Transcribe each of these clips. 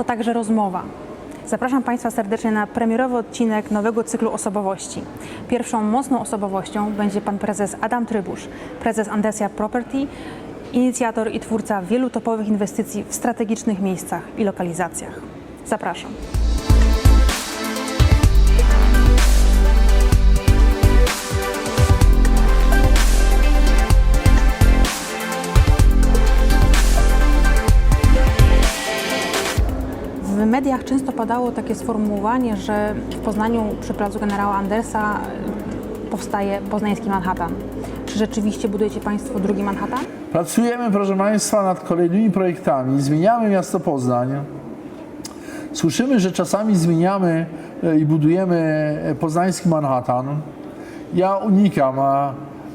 To także rozmowa. Zapraszam Państwa serdecznie na premierowy odcinek nowego cyklu osobowości. Pierwszą mocną osobowością będzie pan prezes Adam Trybusz, prezes Andesia Property, inicjator i twórca wielu topowych inwestycji w strategicznych miejscach i lokalizacjach. Zapraszam. Mediach często padało takie sformułowanie, że w Poznaniu przy placu generała Andersa y, powstaje poznański Manhattan. Czy rzeczywiście budujecie Państwo drugi Manhattan? Pracujemy, proszę Państwa, nad kolejnymi projektami. Zmieniamy miasto Poznań. Słyszymy, że czasami zmieniamy e, i budujemy e, poznański Manhattan. Ja unikam e,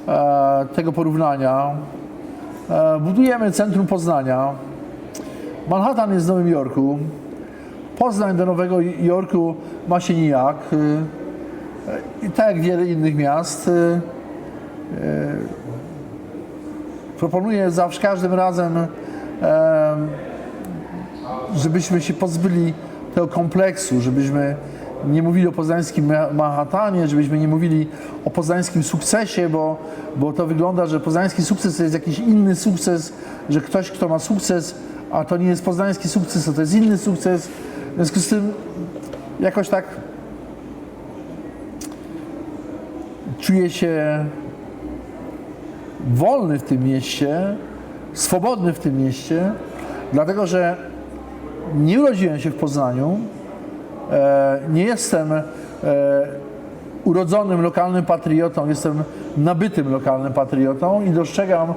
e, tego porównania. E, budujemy centrum Poznania. Manhattan jest w Nowym Jorku. Poznań do Nowego Jorku ma się nijak. I tak jak wiele innych miast. e, proponuję zawsze każdym razem, em, żebyśmy się pozbyli tego kompleksu, żebyśmy nie mówili o poznańskim Ma- Manhattanie, żebyśmy nie mówili o poznańskim sukcesie, bo, bo to wygląda, że poznański sukces to jest jakiś inny sukces, że ktoś, kto ma sukces, a to nie jest poznański sukces, a to jest inny sukces. W związku z tym jakoś tak czuję się wolny w tym mieście, swobodny w tym mieście, dlatego że nie urodziłem się w Poznaniu, e, nie jestem e, urodzonym lokalnym patriotą, jestem nabytym lokalnym patriotą i dostrzegam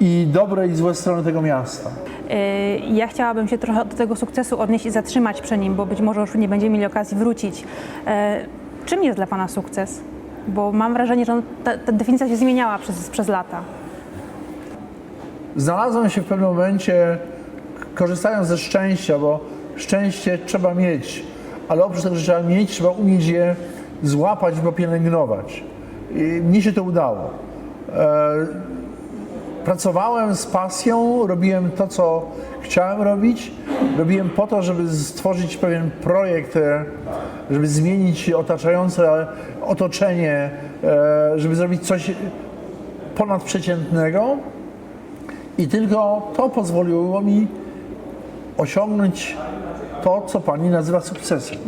i dobre i złe strony tego miasta. Y, Ja chciałabym się trochę do tego sukcesu odnieść i zatrzymać przy nim, bo być może już nie będziemy mieli okazji wrócić. E, Czym jest dla Pana sukces? Bo mam wrażenie, że ta, ta definicja się zmieniała przez, przez lata. Znalazłem się w pewnym momencie, korzystając ze szczęścia, bo szczęście trzeba mieć, ale oprócz tego, że trzeba mieć, trzeba umieć je złapać i popielęgnować. I mnie się to udało. E, pracowałem z pasją, robiłem to, co chciałem robić. Robiłem po to, żeby stworzyć pewien projekt, e, żeby zmienić otaczające otoczenie, e, żeby zrobić coś ponadprzeciętnego. I tylko to pozwoliło mi osiągnąć to, co pani nazywa sukcesem.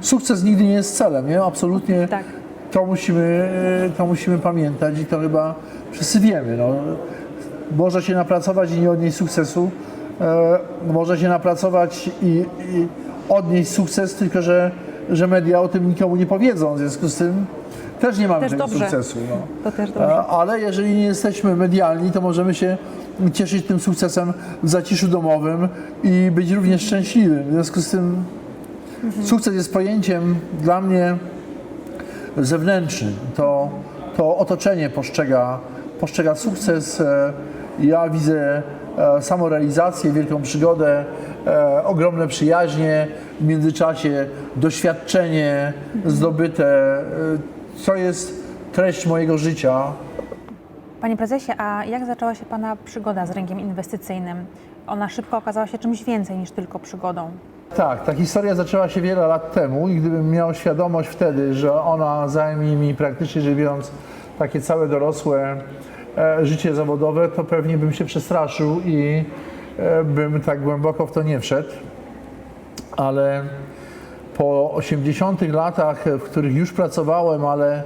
Sukces nigdy nie jest celem, nie? Absolutnie Tak. to, musimy, to musimy pamiętać i to chyba wszyscy wiemy. No. Można się napracować i nie odnieść sukcesu, e, można się napracować i, i odnieść sukces, tylko że, że media o tym nikomu nie powiedzą, w związku z tym też nie mamy Też tego dobrze. sukcesu. No. To też dobrze. E, Ale jeżeli nie jesteśmy medialni, to możemy się cieszyć tym sukcesem w zaciszu domowym i być również szczęśliwym. W związku z tym sukces jest pojęciem dla mnie zewnętrznym. To, to otoczenie postrzega, postrzega sukces. E, Ja widzę e, samorealizację, wielką przygodę, e, ogromne przyjaźnie, w międzyczasie doświadczenie zdobyte, co jest treść mojego życia. Panie prezesie, a jak zaczęła się Pana przygoda z rynkiem inwestycyjnym? Ona szybko okazała się czymś więcej niż tylko przygodą. Tak, ta historia zaczęła się wiele lat temu i gdybym miał świadomość wtedy, że ona zajmie mi praktycznie rzecz biorąc takie całe dorosłe e, życie zawodowe, to pewnie bym się przestraszył i e, bym tak głęboko w to nie wszedł. Ale po 80 latach, w których już pracowałem, ale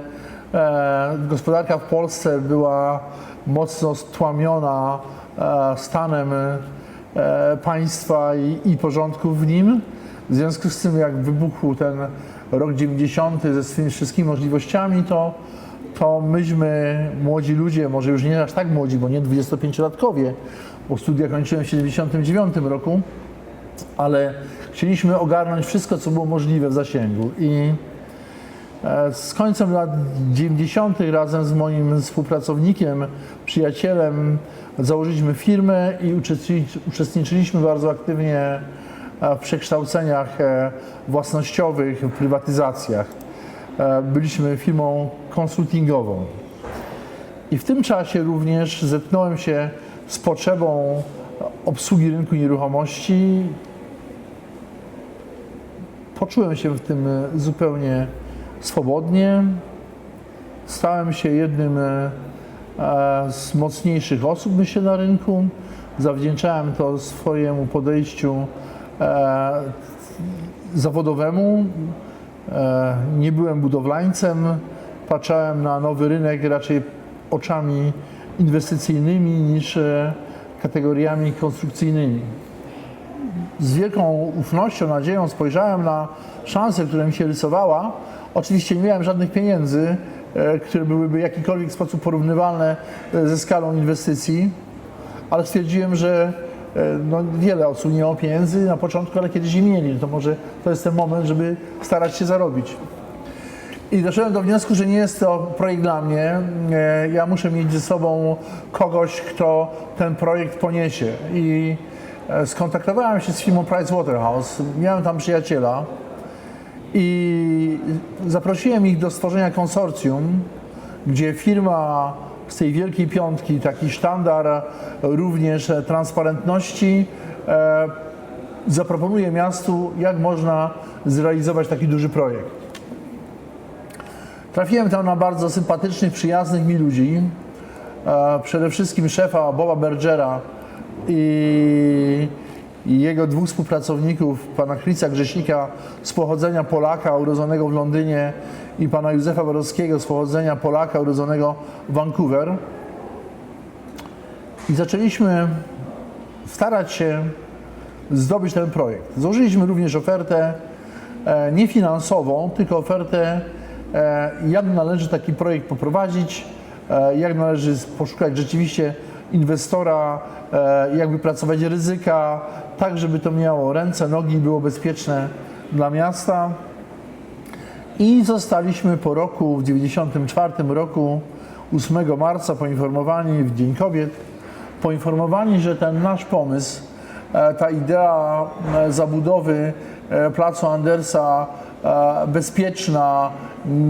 e, gospodarka w Polsce była mocno stłamiona stanem państwa i, porządków w nim. W związku z tym, jak wybuchł ten rok 90 ze swymi wszystkimi możliwościami, to, to myśmy, młodzi ludzie, może już nie aż tak młodzi, bo nie 25-latkowie, bo studia kończyłem w 79 roku, ale chcieliśmy ogarnąć wszystko, co było możliwe w zasięgu. I e, z końcem lat 90. razem z moim współpracownikiem, przyjacielem, założyliśmy firmę i uczestniczy- uczestniczyliśmy bardzo aktywnie e, w przekształceniach e, własnościowych, w prywatyzacjach. E, Byliśmy firmą konsultingową. I w tym czasie również zetknąłem się z potrzebą obsługi rynku nieruchomości poczułem się w tym zupełnie swobodnie. Stałem się jednym e, z mocniejszych osób, myślę, na rynku. Zawdzięczałem to swojemu podejściu e, zawodowemu. E, nie byłem budowlańcem, patrzałem na nowy rynek raczej oczami inwestycyjnymi niż e, kategoriami konstrukcyjnymi. Z wielką ufnością, nadzieją spojrzałem na szansę, która mi się rysowała. Oczywiście nie miałem żadnych pieniędzy, e, które byłyby w jakikolwiek sposób porównywalne ze skalą inwestycji, ale stwierdziłem, że no, wiele osób nie miało pieniędzy na początku, ale kiedyś je mieli. To może to jest ten moment, żeby starać się zarobić. I doszedłem do wniosku, że nie jest to projekt dla mnie. E, Ja muszę mieć ze sobą kogoś, kto ten projekt poniesie. I e, skontaktowałem się z firmą Pricewaterhouse. Miałem tam przyjaciela i zaprosiłem ich do stworzenia konsorcjum, gdzie firma z tej wielkiej piątki, taki sztandar również transparentności, e, zaproponuje miastu, jak można zrealizować taki duży projekt. Trafiłem tam na bardzo sympatycznych, przyjaznych mi ludzi. E, Przede wszystkim szefa Boba Bergera i, jego dwóch współpracowników, pana Chrisa Grzesika z pochodzenia Polaka, urodzonego w Londynie i pana Józefa Borowskiego z pochodzenia Polaka, urodzonego w Vancouver. I zaczęliśmy starać się zdobyć ten projekt. Złożyliśmy również ofertę e, nie finansową, tylko ofertę, e, jak należy taki projekt poprowadzić, e, jak należy poszukać rzeczywiście inwestora, jak wypracować ryzyka, tak żeby to miało ręce, nogi, było bezpieczne dla miasta. I zostaliśmy po roku, w 1994 roku, 8 marca, poinformowani w Dzień Kobiet, poinformowani, że ten nasz pomysł, e, ta idea e, zabudowy e, placu Andersa, bezpieczna,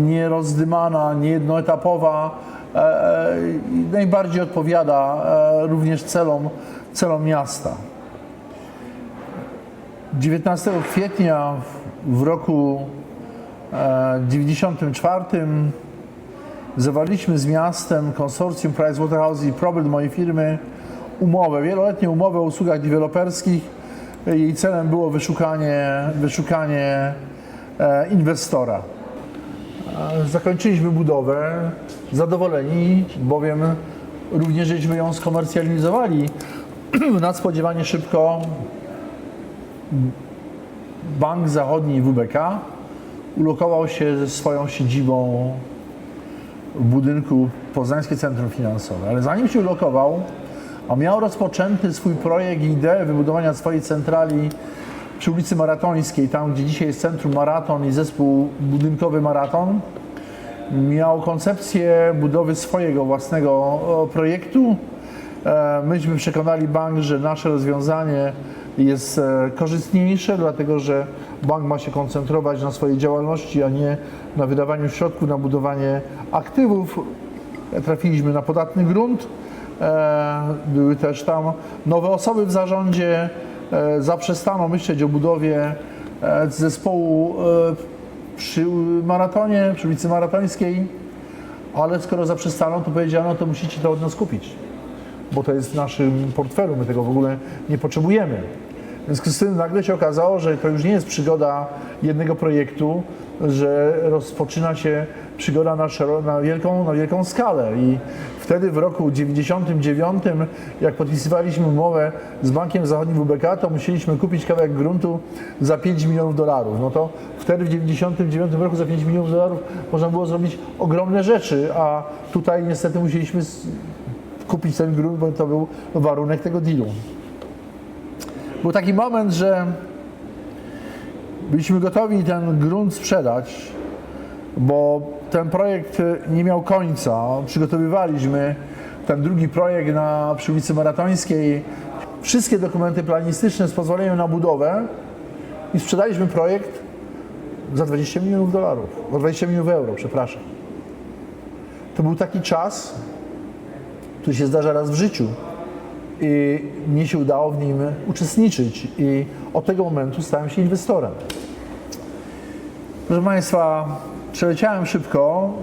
nierozdymana, niejednoetapowa, najbardziej odpowiada również celom, celom miasta. 19 kwietnia w- roku 94 zawarliśmy z miastem konsorcjum Pricewaterhouse i Probert mojej firmy umowę, wieloletnią umowę o usługach deweloperskich. Jej celem było wyszukanie, wyszukanie e, inwestora. E, Zakończyliśmy budowę, zadowoleni, bowiem również żeśmy ją skomercjalizowali nadspodziewanie szybko. Bank Zachodni WBK ulokował się ze swoją siedzibą w budynku Poznańskie Centrum Finansowe. Ale zanim się ulokował, a miał rozpoczęty swój projekt i ideę wybudowania swojej centrali przy ulicy Maratońskiej, tam gdzie dzisiaj jest Centrum Maraton i zespół budynkowy Maraton, miał koncepcję budowy swojego własnego projektu. E, Myśmy przekonali bank, że nasze rozwiązanie jest e, korzystniejsze, dlatego że bank ma się koncentrować na swojej działalności, a nie na wydawaniu środków na budowanie aktywów. Trafiliśmy na podatny grunt. E, Były też tam nowe osoby w zarządzie. E, Zaprzestano myśleć o budowie e, zespołu przy maratonie, przy ulicy Maratońskiej, ale skoro zaprzestano, to powiedziano, to musicie to od nas kupić, bo to jest w naszym portfelu, my tego w ogóle nie potrzebujemy. W związku z tym nagle się okazało, że to już nie jest przygoda jednego projektu, że rozpoczyna się przygoda na, szero- na, wielką, na wielką skalę i wtedy w roku 99, jak podpisywaliśmy umowę z Bankiem Zachodnim WBK, to musieliśmy kupić kawałek gruntu za 5 milionów dolarów. No to wtedy w 99 roku za 5 milionów dolarów można było zrobić ogromne rzeczy, a tutaj niestety musieliśmy kupić ten grunt, bo to był warunek tego dealu. Był taki moment, że byliśmy gotowi ten grunt sprzedać, bo ten projekt nie miał końca. Przygotowywaliśmy ten drugi projekt na przy Maratońskiej. Wszystkie dokumenty planistyczne z pozwoleniem na budowę i sprzedaliśmy projekt za 20 milionów dolarów, za 20 milionów euro, przepraszam. To był taki czas, który się zdarza raz w życiu i mnie się udało w nim uczestniczyć i od tego momentu stałem się inwestorem. Proszę Państwa, przeleciałem szybko.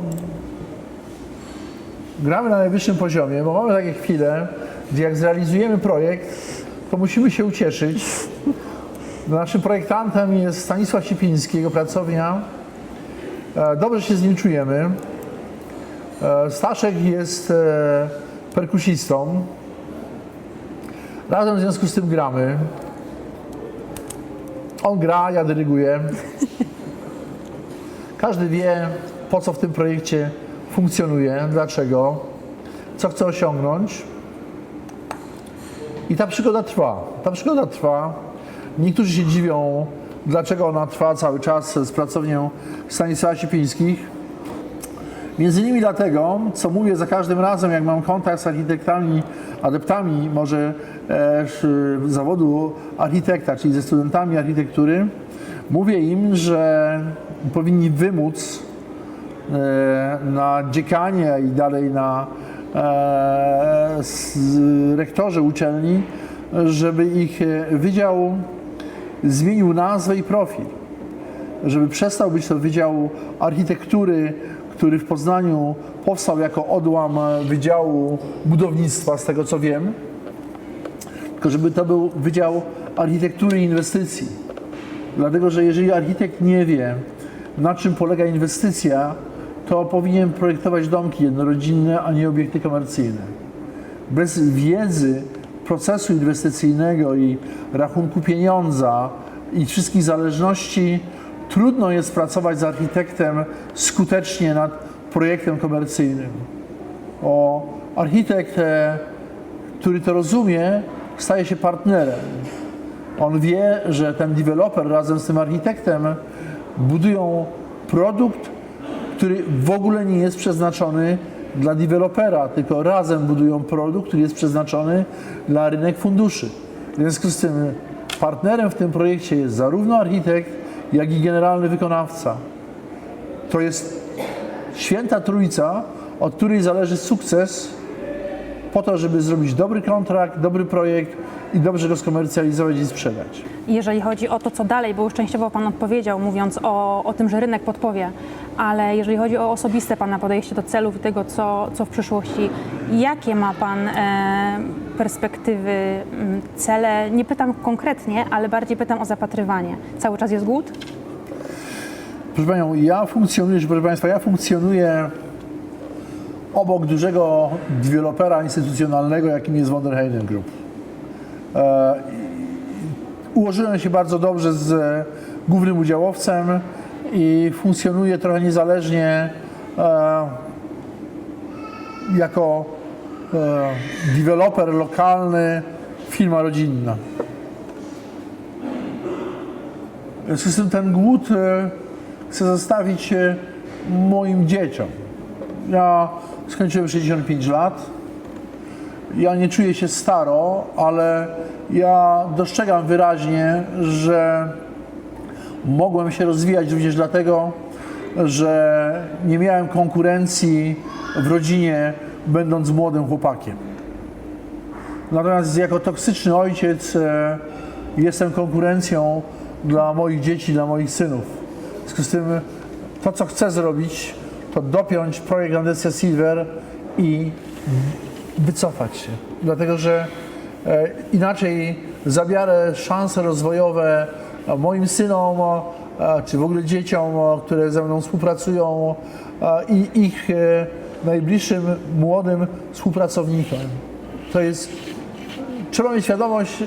Gramy na najwyższym poziomie, bo mamy takie chwile, gdzie jak zrealizujemy projekt, to musimy się ucieszyć. Naszym projektantem jest Stanisław Sipiński, jego pracownia. E, Dobrze się z nim czujemy. E, Staszek jest e, perkusistą. Razem w związku z tym gramy. On gra, ja dyryguję. Każdy wie, po co w tym projekcie funkcjonuje, dlaczego, co chce osiągnąć. I ta przygoda trwa. Ta przygoda trwa. Niektórzy się dziwią, dlaczego ona trwa cały czas z pracownią Stanisława Sipińskich. Między innymi dlatego, co mówię za każdym razem, jak mam kontakt z architektami, adeptami może zawodu architekta, czyli ze studentami architektury, mówię im, że powinni wymóc e, na dziekanie i dalej na e, rektorze uczelni, żeby ich e, wydział zmienił nazwę i profil. Żeby przestał być to Wydział Architektury, który w Poznaniu powstał jako odłam Wydziału Budownictwa, z tego co wiem, tylko żeby to był Wydział Architektury i Inwestycji. Dlatego, że jeżeli architekt nie wie, na czym polega inwestycja, to powinien projektować domki jednorodzinne, a nie obiekty komercyjne. Bez wiedzy procesu inwestycyjnego i rachunku pieniądza i wszystkich zależności trudno jest pracować z architektem skutecznie nad projektem komercyjnym. O architekt, e, który to rozumie, staje się partnerem. On wie, że ten deweloper razem z tym architektem budują produkt, który w ogóle nie jest przeznaczony dla dewelopera, tylko razem budują produkt, który jest przeznaczony dla rynek funduszy. W związku z tym partnerem w tym projekcie jest zarówno architekt, jak i generalny wykonawca. To jest święta trójca, od której zależy sukces po to, żeby zrobić dobry kontrakt, dobry projekt i dobrze go skomercjalizować i sprzedać. Jeżeli chodzi o to, co dalej, bo już częściowo Pan odpowiedział, mówiąc o, o tym, że rynek podpowie, ale jeżeli chodzi o osobiste Pana podejście do celów i tego, co, co w przyszłości, jakie ma Pan e, perspektywy, m, cele? Nie pytam konkretnie, ale bardziej pytam o zapatrywanie. Cały czas jest głód? Proszę Panią, ja funkcjonuję, proszę Państwa, ja funkcjonuję obok dużego dewelopera instytucjonalnego, jakim jest Wonderheiden Group. E, ułożyłem się bardzo dobrze z głównym udziałowcem i funkcjonuję trochę niezależnie e, jako e, deweloper lokalny, firma rodzinna. W związku z tym ten głód chcę zostawić moim dzieciom. Ja skończyłem 65 lat. Ja nie czuję się staro, ale ja dostrzegam wyraźnie, że mogłem się rozwijać również dlatego, że nie miałem konkurencji w rodzinie, będąc młodym chłopakiem. Natomiast jako toksyczny ojciec e, jestem konkurencją dla moich dzieci, dla moich synów. W związku z tym to, co chcę zrobić, to dopiąć projekt Andesia Silver i wycofać się. Dlatego, że e, inaczej zabiorę szanse rozwojowe e, moim synom, e, czy w ogóle dzieciom, które ze mną współpracują i ich najbliższym młodym współpracownikom. To jest trzeba mieć świadomość,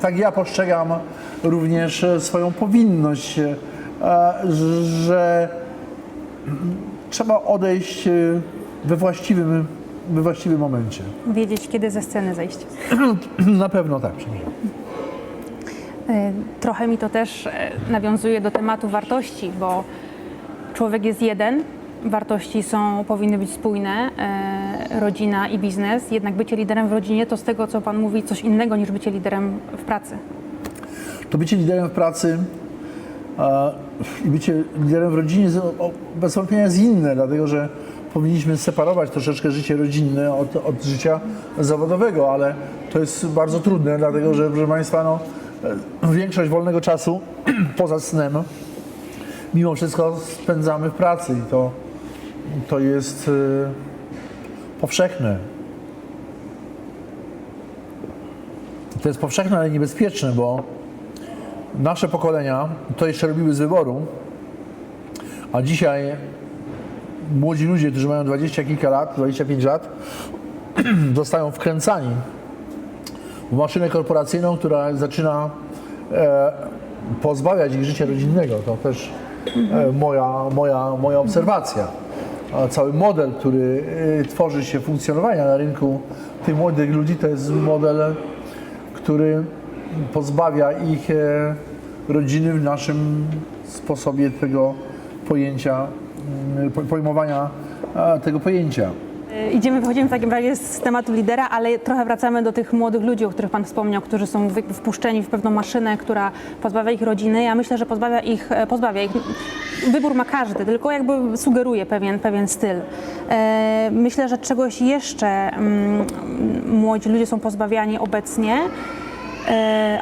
tak ja postrzegam również swoją powinność, że trzeba odejść e, we właściwym, we właściwym momencie. Wiedzieć, kiedy ze sceny zejść. Na pewno tak. E, Trochę mi to też e, nawiązuje do tematu wartości, bo człowiek jest jeden, wartości są, powinny być spójne, e, rodzina i biznes, jednak bycie liderem w rodzinie to z tego, co Pan mówi, coś innego niż bycie liderem w pracy. To bycie liderem w pracy e, i bycie liderem w rodzinie bez wątpienia jest inne, dlatego że powinniśmy separować troszeczkę życie rodzinne od, od życia zawodowego, ale to jest bardzo trudne, dlatego że, proszę Państwa, no, e, większość wolnego czasu poza snem mimo wszystko spędzamy w pracy i to, to jest y, powszechne. To jest powszechne, ale niebezpieczne, bo nasze pokolenia to jeszcze robiły z wyboru, a dzisiaj młodzi ludzie, którzy mają 20 kilka lat, 25 lat, zostają wkręcani w maszynę korporacyjną, która zaczyna e, pozbawiać ich życia rodzinnego. To też e, moja, moja, moja obserwacja. A cały model, który e, tworzy się funkcjonowania na rynku tych młodych ludzi, to jest model, który pozbawia ich e, rodziny w naszym sposobie tego pojęcia, mm, po- pojmowania e, tego pojęcia. Y, Idziemy, wychodzimy w takim razie z tematu lidera, ale trochę wracamy do tych młodych ludzi, o których Pan wspomniał, którzy są wpuszczeni w pewną maszynę, która pozbawia ich rodziny. Ja myślę, że pozbawia ich, e, pozbawia ich. Wybór ma każdy, tylko jakby sugeruje pewien, pewien styl. E, Myślę, że czegoś jeszcze mm, młodzi ludzie są pozbawiani obecnie, e,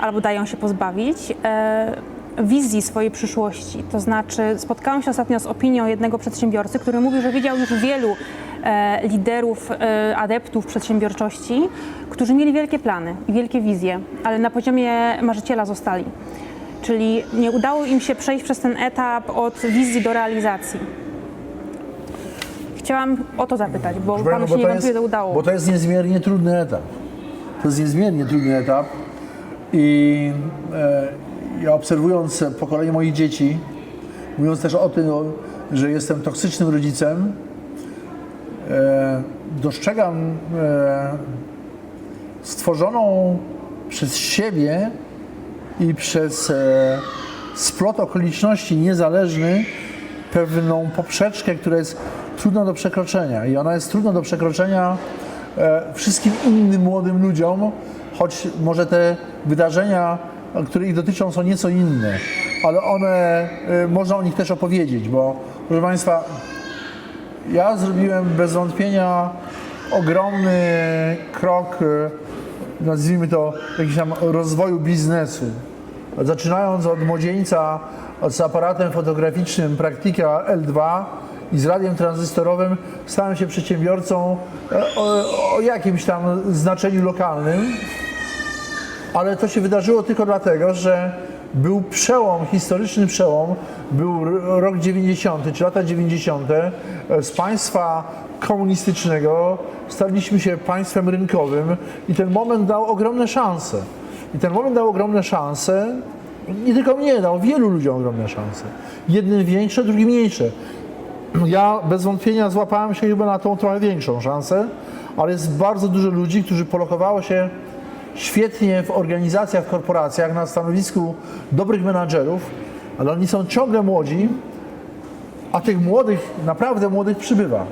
albo dają się pozbawić. e, Wizji swojej przyszłości. To znaczy, spotkałam się ostatnio z opinią jednego przedsiębiorcy, który mówił, że widział już wielu e, liderów, e, adeptów przedsiębiorczości, którzy mieli wielkie plany i wielkie wizje, ale na poziomie marzyciela zostali. Czyli nie udało im się przejść przez ten etap od wizji do realizacji. Chciałam o to zapytać, bo Proszę panu się bo to jest- udało. Bo to jest niezmiernie trudny etap. To jest niezmiernie trudny etap i e, ja obserwując pokolenie moich dzieci, mówiąc też o tym, że jestem toksycznym rodzicem, e, dostrzegam e, stworzoną przez siebie i przez e, splot okoliczności niezależny pewną poprzeczkę, która jest trudna do przekroczenia. I ona jest trudna do przekroczenia e, wszystkim innym młodym ludziom, choć może te wydarzenia, które ich dotyczą, są nieco inne, ale one, e, można o nich też opowiedzieć, bo proszę Państwa, ja zrobiłem bez wątpienia ogromny krok, e, nazwijmy to, jakiś tam rozwoju biznesu. Zaczynając od młodzieńca z aparatem fotograficznym Praktika L2 i z radiem tranzystorowym, stałem się przedsiębiorcą e, o, o jakimś tam znaczeniu lokalnym. Ale to się wydarzyło tylko dlatego, że był przełom, historyczny przełom, był rok 90, czy lata 90. e, Z państwa komunistycznego staliśmy się państwem rynkowym i ten moment dał ogromne szanse. I ten moment dał ogromne szanse, nie tylko mnie, dał wielu ludziom ogromne szanse. Jednym większe, drugim mniejsze. Ja bez wątpienia złapałem się chyba na tą trochę większą szansę, ale jest bardzo dużo ludzi, którzy polokowało się świetnie w organizacjach, w korporacjach na stanowisku dobrych menadżerów, ale oni są ciągle młodzi, a tych młodych, naprawdę młodych przybywa.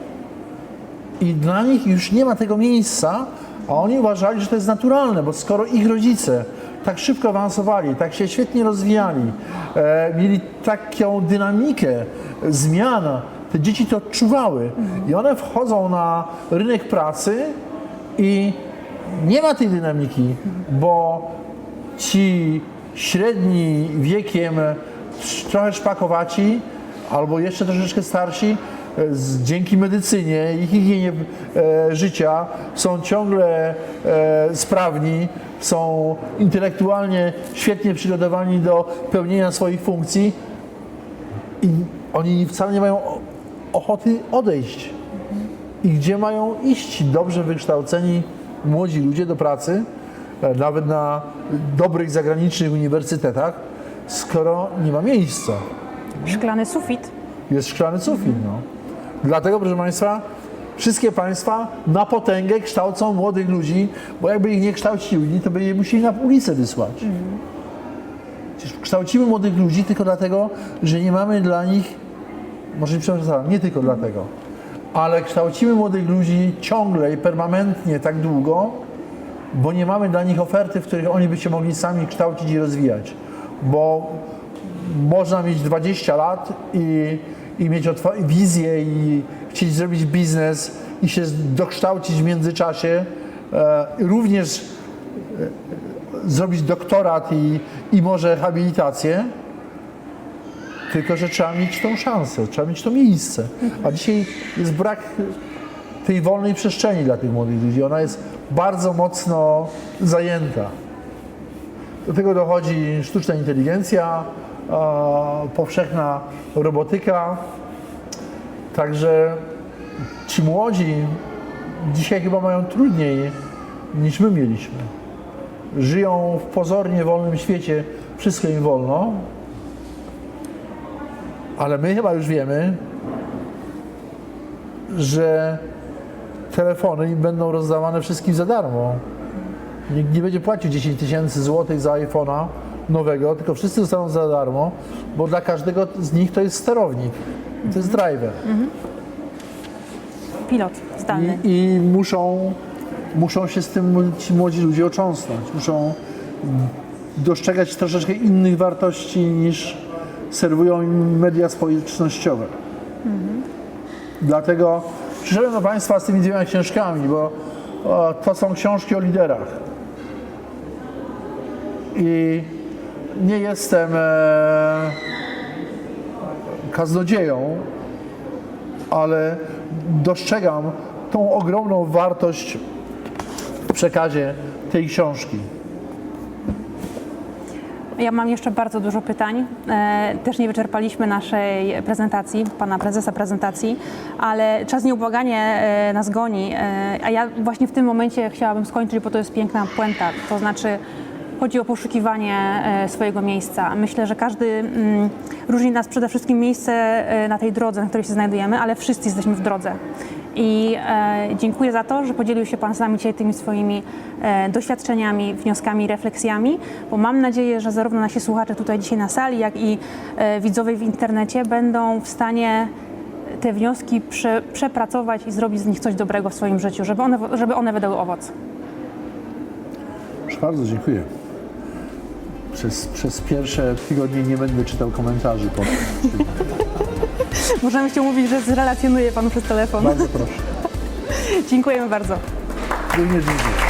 I dla nich już nie ma tego miejsca, a oni uważali, że to jest naturalne, bo skoro ich rodzice tak szybko awansowali, tak się świetnie rozwijali, e, mieli taką dynamikę zmian, te dzieci to odczuwały i one wchodzą na rynek pracy i nie ma tej dynamiki, bo ci średni wiekiem, trochę szpakowaci, albo jeszcze troszeczkę starsi, e, dzięki medycynie i higienie e, życia są ciągle e, sprawni, są intelektualnie świetnie przygotowani do pełnienia swoich funkcji i oni wcale nie mają ochoty odejść. I gdzie mają iść dobrze wykształceni młodzi ludzie do pracy, e, nawet na dobrych zagranicznych uniwersytetach, skoro nie ma miejsca. Szklany sufit. Jest szklany sufit. No. Dlatego, proszę Państwa, wszystkie państwa na potęgę kształcą młodych ludzi, bo jakby ich nie kształcili, to by je musieli na ulicę wysłać. Przecież kształcimy młodych ludzi tylko dlatego, że nie mamy dla nich, może nie przepraszam, nie tylko dlatego, ale kształcimy młodych ludzi ciągle i permanentnie tak długo, bo nie mamy dla nich oferty, w których oni by się mogli sami kształcić i rozwijać. Bo można mieć 20 lat i, i mieć wizję i chcieć zrobić biznes i się dokształcić w międzyczasie. E, również e, zrobić doktorat i, i może habilitację. Tylko, że trzeba mieć tą szansę, trzeba mieć to miejsce. A dzisiaj jest brak tej wolnej przestrzeni dla tych młodych ludzi. Ona jest bardzo mocno zajęta. Do tego dochodzi sztuczna inteligencja, powszechna robotyka. Także ci młodzi dzisiaj chyba mają trudniej niż my mieliśmy. Żyją w pozornie wolnym świecie, wszystko im wolno, ale my chyba już wiemy, że telefony im będą rozdawane wszystkim za darmo. Nikt nie będzie płacił 10 tysięcy złotych za iPhone'a nowego, tylko wszyscy dostaną za darmo, bo dla każdego z nich to jest sterownik, to jest driver. Pilot zdalny. I, i muszą, muszą się z tym ci młodzi ludzie ocząsnąć. Muszą dostrzegać troszeczkę innych wartości niż serwują im media społecznościowe. Dlatego przyszedłem do Państwa z tymi dwiema książkami, bo o, to są książki o liderach. I nie jestem e, kaznodzieją, ale dostrzegam tą ogromną wartość w przekazie tej książki. Ja mam jeszcze bardzo dużo pytań. E, też nie wyczerpaliśmy naszej prezentacji, pana prezesa prezentacji, ale czas nieubłaganie e, nas goni. E, a ja właśnie w tym momencie chciałabym skończyć, bo to jest piękna puenta. To znaczy chodzi o poszukiwanie swojego miejsca. Myślę, że każdy mm, różni nas przede wszystkim miejsce na tej drodze, na której się znajdujemy, ale wszyscy jesteśmy w drodze. I e, dziękuję za to, że podzielił się Pan z nami dzisiaj tymi swoimi e, doświadczeniami, wnioskami, refleksjami, bo mam nadzieję, że zarówno nasi słuchacze tutaj dzisiaj na sali, jak i e, widzowie w internecie będą w stanie te wnioski prze, przepracować i zrobić z nich coś dobrego w swoim życiu, żeby one, żeby one wydały owoc. Bardzo, dziękuję. Przez, przez pierwsze tygodnie nie będę czytał komentarzy po. Możemy się umówić, że zrelacjonuję Panu przez telefon. Bardzo proszę. Dziękujemy bardzo. Również dziękuję.